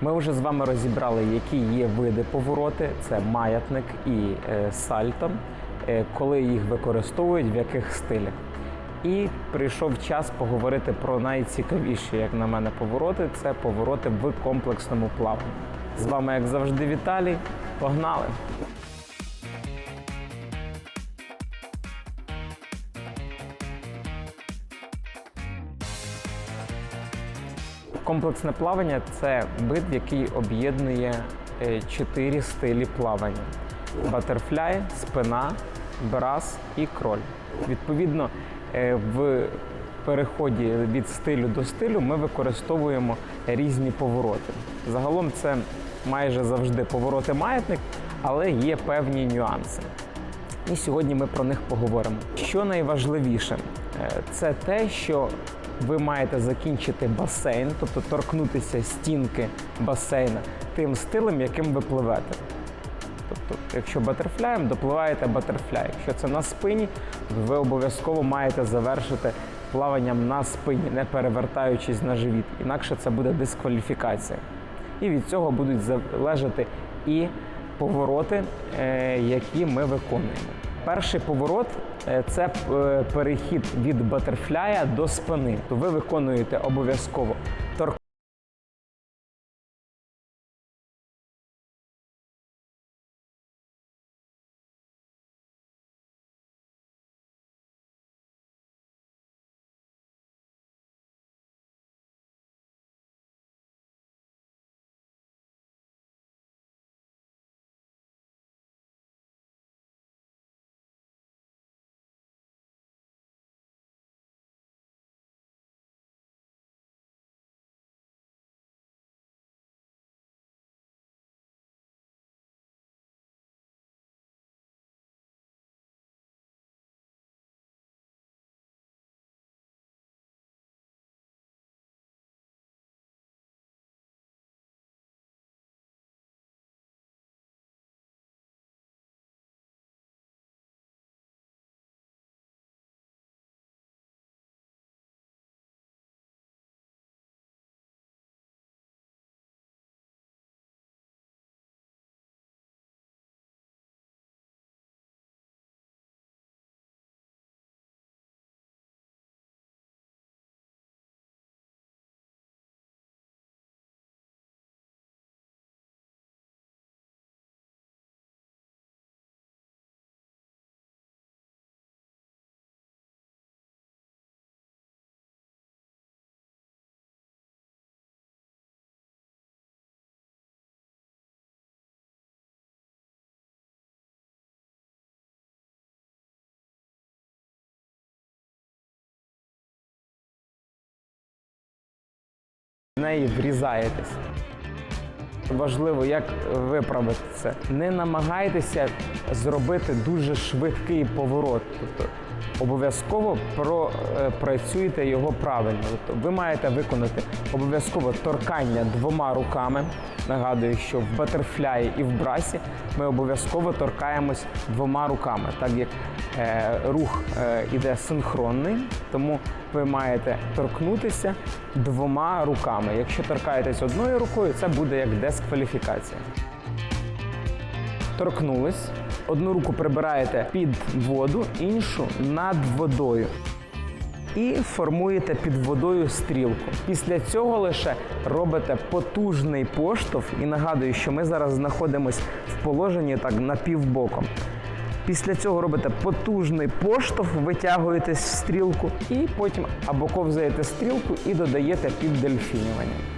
Ми вже з вами розібрали, які є види повороти: це маятник і е, сальто, е, коли їх використовують, в яких стилях. І прийшов час поговорити про найцікавіші, як на мене, повороти це повороти в комплексному плаванні. З вами, як завжди, Віталій. Погнали! Комплексне плавання це вид, який об'єднує е, чотири стилі плавання: батерфляй, спина, брас і кроль. Відповідно, е, в переході від стилю до стилю ми використовуємо різні повороти. Загалом це майже завжди повороти маятник, але є певні нюанси. І сьогодні ми про них поговоримо. Що найважливіше, Е, це те, що ви маєте закінчити басейн, тобто торкнутися стінки басейна тим стилем, яким ви пливете. Тобто, якщо батерфляєм, допливаєте батерфляй. Якщо це на спині, ви обов'язково маєте завершити плаванням на спині, не перевертаючись на живіт. Інакше це буде дискваліфікація. І від цього будуть залежати і повороти, е, які ми виконуємо. Перший поворот е, це е, перехід від батерфляя до спини. То ви виконуєте обов'язково в неї врізаєтесь. Важливо, як виправити це. Не намагайтеся зробити дуже швидкий поворот. Тобто обов'язково пропрацюйте його правильно. Тобто ви маєте виконати обов'язково торкання двома руками. Нагадую, що в батерфляї і в брасі ми обов'язково торкаємось двома руками, так як е, рух е, іде синхронний, тому ви маєте торкнутися двома руками. Якщо торкаєтесь одною рукою, це буде як дискваліфікація. Торкнулись. Одну руку прибираєте під воду, іншу над водою. І формуєте під водою стрілку. Після цього лише робите потужний поштовх. І нагадую, що ми зараз знаходимося в положенні так напівбоком. Після цього робите потужний поштовх, витягуєтесь в стрілку, і потім або ковзаєте стрілку і додаєте під дельфінювання.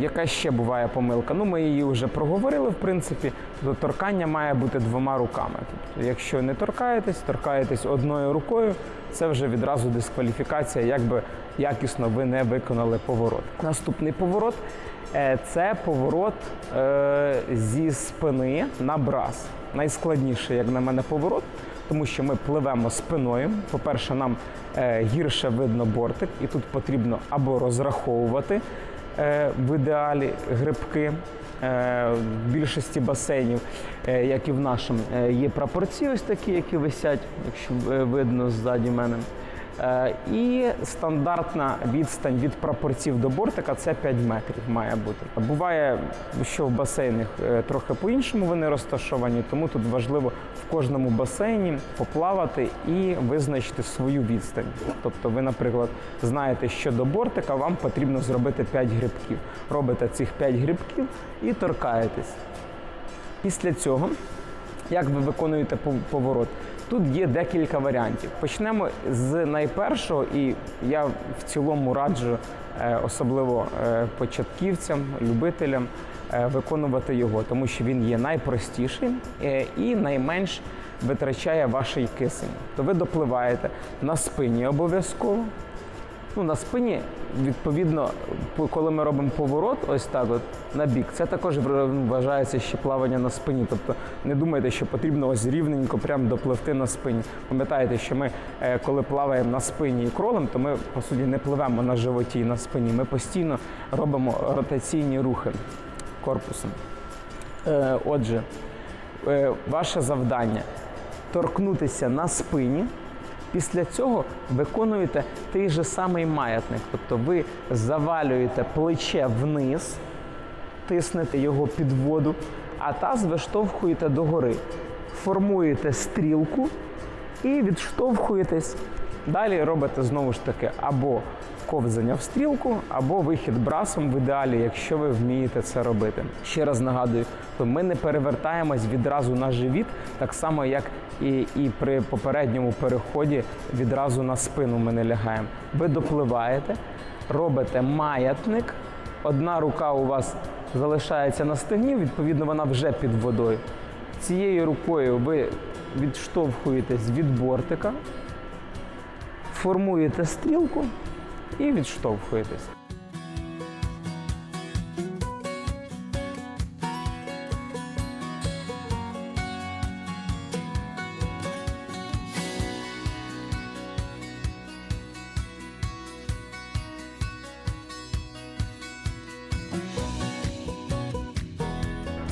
Яка ще буває помилка? Ну, ми її вже проговорили, в принципі. Тобто торкання має бути двома руками. Тобто, якщо не торкаєтесь, торкаєтесь одною рукою, це вже відразу дискваліфікація, якби якісно ви не виконали поворот. Наступний поворот е, це поворот е, зі спини на брас. Найскладніший, як на мене, поворот, тому що ми пливемо спиною. По-перше, нам е, гірше видно бортик, і тут потрібно або розраховувати в ідеалі грибки. Е, В більшості басейнів, е, як і в нашому, е, є прапорці ось такі, які висять, якщо е, видно ззаді мене. Е, І стандартна відстань від прапорців до бортика це 5 метрів має бути. Буває, що в басейнах е, трохи по-іншому вони розташовані, тому тут важливо в кожному басейні поплавати і визначити свою відстань. Тобто, ви, наприклад, знаєте, що до бортика вам потрібно зробити 5 грибків. Робите цих 5 грибків і торкаєтесь. Після цього, як ви виконуєте пов- поворот, тут є декілька варіантів. Почнемо з найпершого, і я в цілому раджу, е, особливо е, початківцям, любителям, е, виконувати його, тому що він є найпростіший е, і найменш витрачає ваш кисень. То ви допливаєте на спині обов'язково. Ну, на спині, відповідно, коли ми робимо поворот, ось так от на бік, це також вважається ще плавання на спині. Тобто не думайте, що потрібно ось рівненько прям допливти на спині. Пам'ятаєте, що ми, е, коли плаваємо на спині і кролем, то ми по суті не пливемо на животі і на спині. Ми постійно робимо ротаційні рухи корпусом. Е, Отже, е, ваше завдання торкнутися на спині. Після цього виконуєте той же самий маятник, тобто ви завалюєте плече вниз, тиснете його під воду, а таз виштовхуєте догори, формуєте стрілку і відштовхуєтесь. Далі робите знову ж таки або ковзання в стрілку, або вихід брасом в ідеалі, якщо ви вмієте це робити. Ще раз нагадую, то ми не перевертаємось відразу на живіт, так само як і, і при попередньому переході відразу на спину ми не лягаємо. Ви допливаєте, робите маятник, одна рука у вас залишається на стегні, відповідно, вона вже під водою. Цією рукою ви відштовхуєтесь від бортика, формуєте стрілку і відштовхуєтесь.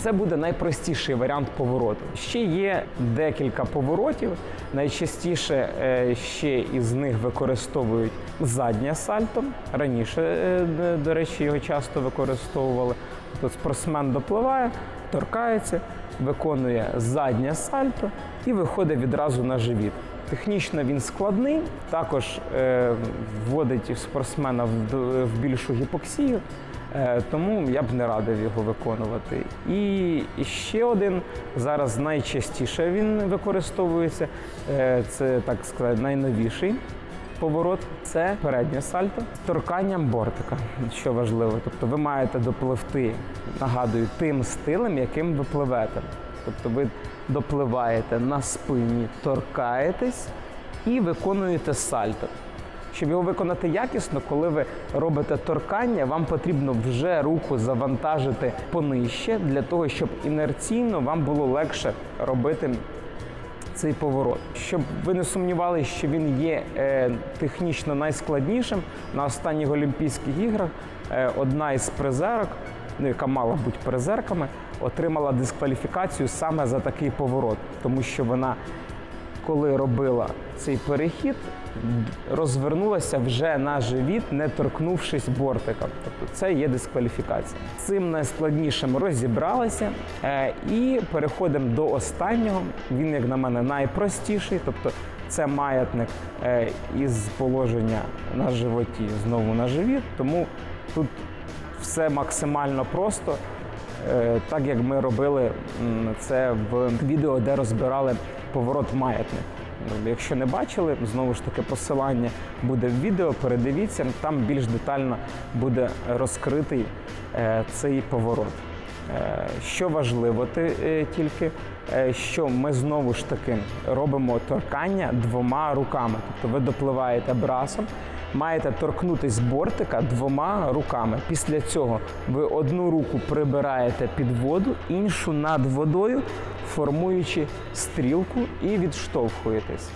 Це буде найпростіший варіант повороту. Ще є декілька поворотів. Найчастіше е, ще із них використовують заднє сальто. Раніше, е, до речі, його часто використовували. Тобто спортсмен допливає, торкається, виконує заднє сальто і виходить відразу на живіт. Технічно він складний, також е, вводить спортсмена в більшу гіпоксію. Е, Тому я б не радив його виконувати. І ще один зараз найчастіше він використовується. е, Це так сказати найновіший поворот. Це переднє сальто з торканням бортика, що важливо. Тобто ви маєте допливти, нагадую, тим стилем, яким ви пливете. Тобто ви допливаєте на спині, торкаєтесь і виконуєте сальто. Щоб його виконати якісно, коли ви робите торкання, вам потрібно вже руку завантажити понижче для того, щоб інерційно вам було легше робити цей поворот. Щоб ви не сумнівалися, що він є е, технічно найскладнішим на останніх Олімпійських іграх е, одна із призерок, ну яка мала бути призерками, отримала дискваліфікацію саме за такий поворот, тому що вона коли робила цей перехід, розвернулася вже на живіт, не торкнувшись бортика. Тобто це є дискваліфікація. Цим найскладнішим розібралися е, і переходимо до останнього. Він, як на мене, найпростіший. Тобто це маятник е, із положення на животі знову на живіт. Тому тут все максимально просто. Е, так як ми робили це в відео, де розбирали поворот маятник. Ну, Якщо не бачили, знову ж таки посилання буде в відео, передивіться, там більш детально буде розкритий е, цей поворот. Е, Що важливо е, тільки, що ми знову ж таки робимо торкання двома руками. Тобто ви допливаєте брасом, маєте торкнутись бортика двома руками. Після цього ви одну руку прибираєте під воду, іншу над водою, формуючи стрілку і відштовхуєтесь.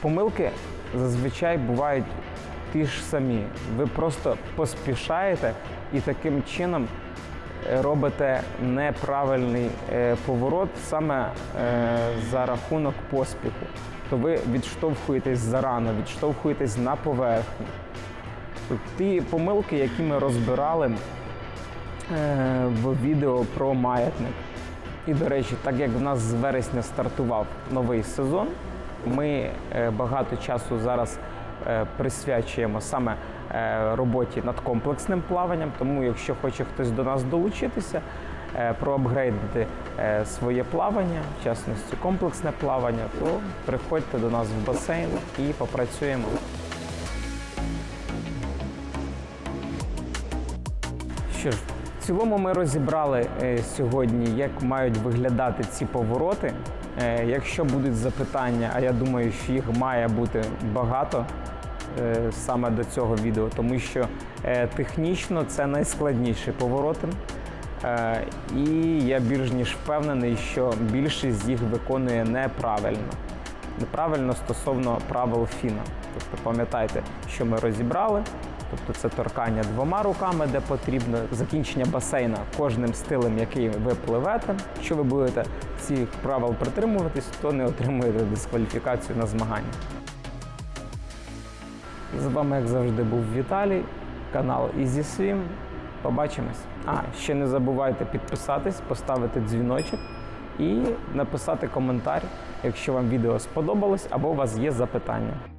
Помилки зазвичай бувають ті ж самі. Ви просто поспішаєте і таким чином е, робите неправильний е, поворот саме е, за рахунок поспіху. то ви відштовхуєтесь зарано, відштовхуєтесь на поверхню. Ті помилки, які ми розбирали в відео про маятник. І, до речі, так як в нас з вересня стартував новий сезон, ми е, багато часу зараз е, присвячуємо саме е, роботі над комплексним плаванням. Тому, якщо хоче хтось до нас долучитися, е, проапгрейдити е, своє плавання, в частності комплексне плавання, то приходьте до нас в басейн і попрацюємо. Що ж, в цілому ми розібрали е, сьогодні, як мають виглядати ці повороти. Е, якщо будуть запитання, а я думаю, що їх має бути багато е, саме до цього відео, тому що технічно це найскладніші повороти. І я більш ніж впевнений, що більшість їх виконує неправильно. Неправильно стосовно правил фіна. Тобто пам'ятайте, що ми розібрали. Тобто це торкання двома руками, де потрібно, закінчення басейна кожним стилем, який ви пливете. Якщо ви будете цих правил притримуватись, то не отримуєте дискваліфікацію на змагання. З вами, як завжди, був Віталій, канал EasySwim. Побачимось. А, ще не забувайте підписатись, поставити дзвіночок і написати коментар, якщо вам відео сподобалось або у вас є запитання.